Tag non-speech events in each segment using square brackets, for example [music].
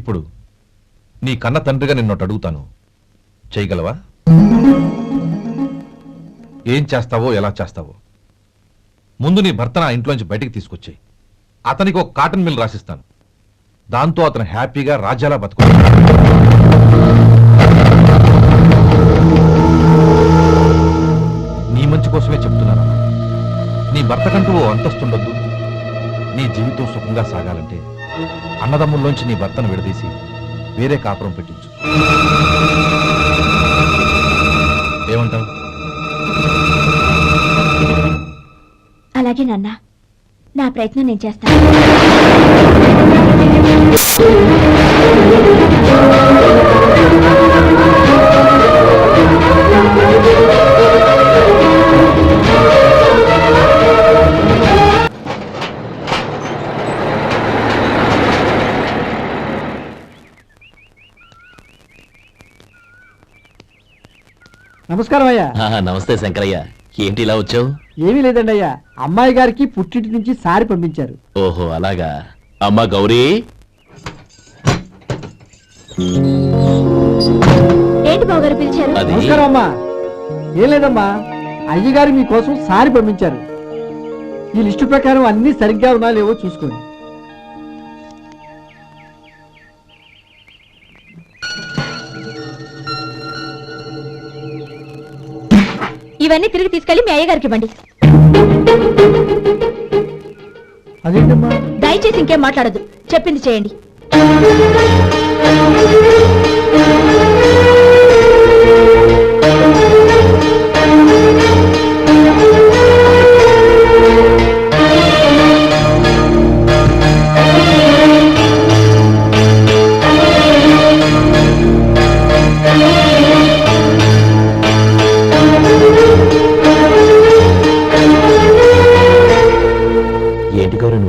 ఇప్పుడు నీ కన్న తండ్రిగా నిన్నొట్టు అడుగుతాను. చేయగలవా? ఏం చేస్తావో ఎలా చేస్తావో? ముందు నీ భర్త నా ఇంట్లోంచి బయటికి తీసుకొచ్చాయి. అతనికి ఒక కాటన్ మిల్ రాసిస్తాను. దాంతో అతను హ్యాపీగా రాజ్యాలా బతుకు నీ మంచి కోసమే చెప్తున్నాను నీ భర్తకంటూ ఓ అంతస్తుండొద్దు నీ జీవితం సుఖంగా సాగాలంటే అన్నదమ్ముల్లోంచి నీ భర్తను విడదీసి వేరే కాపురం పెట్టించు. ఏమంటావు? అలాగే నాన్న. నా ప్రయత్నం నేను చేస్తాను. నమస్కారం అయ్యా. ఆహా, నమస్తే శంకరయ్య. ఏంటి ఇలా వచ్చావు? ఏమీ లేదండి అయ్యా. అమ్మాయి గారికి పుట్టింటి నుంచి సారి పంపించారు. ఓహో అలాగా. అమ్మా గౌరీ. ఏంటి బావగారు పిలిచారు? అది నమస్కారం అమ్మా. ఏం లేదమ్మా. అయ్యగారు మీకోసం సారి పంపించారు. ఈ లిస్టు ప్రకారం అన్ని సరిగ్గా ఉన్నా లేవో చూసుకోండి. ఇవన్నీ తిరిగి తీసుకెళ్ళి మీ అయ్యగారికి ఇవ్వండి. దయచేసి ఇంకేం మాట్లాడదు చెప్పింది చేయండి.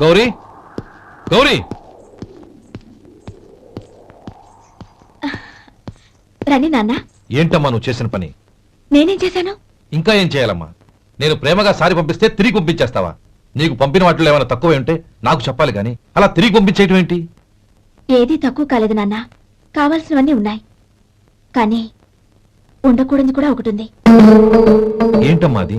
గౌరీ? గౌరీ? రండి నాన్న. ఏంటమ్మా నువ్వు చేసిన పని? నేనేం చేశాను? ఇంకా ఏం చేయాలమ్మా? నేను ప్రేమగా సారి పంపిస్తే తిరిగి పంపించేస్తావా? నీకు పంపిన వాటిలో ఏమైనా తక్కువ ఉంటే నాకు చెప్పాలి కానీ అలా తిరిగి పంపించేయటం ఏంటి? ఏదీ తక్కువ కాలేదు నాన్న. కావాల్సినవన్నీ ఉన్నాయి. కానీ ఉండకూడదు కూడా ఒకటి ఉంది. ఏంటమ్మా అది?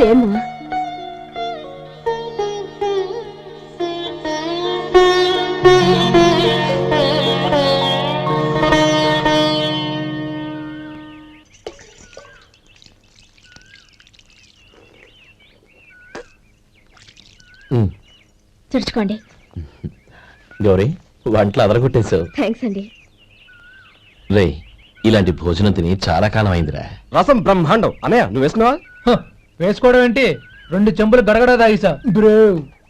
లేమ్మా ఉమ్, తుడుచుకోండి. గౌరీ వంటలు అదరగొట్టేశావు. థ్యాంక్స్ అండి. రే ఇలాంటి భోజనం తిని చాలా కాలం అయిందిరా రసం బ్రహ్మాండం. అన్నయ్య నువ్వు వేసుకున్నావా? వేసుకోవడం ఏంటి? రెండు చెంబులు గడగడ తాగిసా. బ్రో.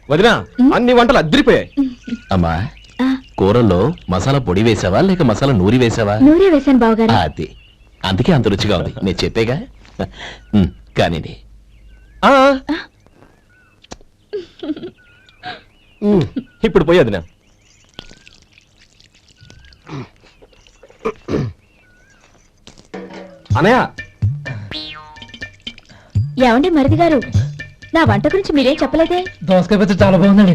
వదినా అన్ని వంటలు అద్దరిపోయాయి. అమ్మా ఆ, కూరల్లో మసాలా పొడి వేసావా లేక మసాలా నూరి వేసావా? నూరే వేశాను బావగారు. అది. అందుకే అంత రుచిగా ఉంది. నేను చెప్పేగా. ఉమ్, ఇప్పుడు పోయి వదినా. ఏమండి మరిది గారు? నా వంట గురించి మీరేం చెప్పలేదే? దోసకాయ పచ్చడి చాలా బాగుందండి.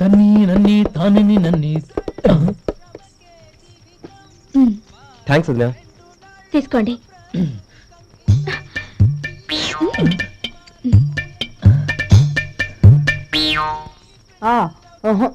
తన్ని నన్ని తానిని నన్ని. థ్యాంక్స్ వదినా తీసుకోండి. ఆ, ఓహో.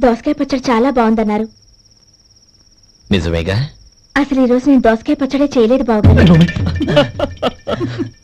దోసకాయ పచ్చడి చాలా బాగుందన్నారు. నిజమేగా? అసలు ఈ రోజు నేను దోసకాయ పచ్చడే చేయలేదు బావగారు [laughs]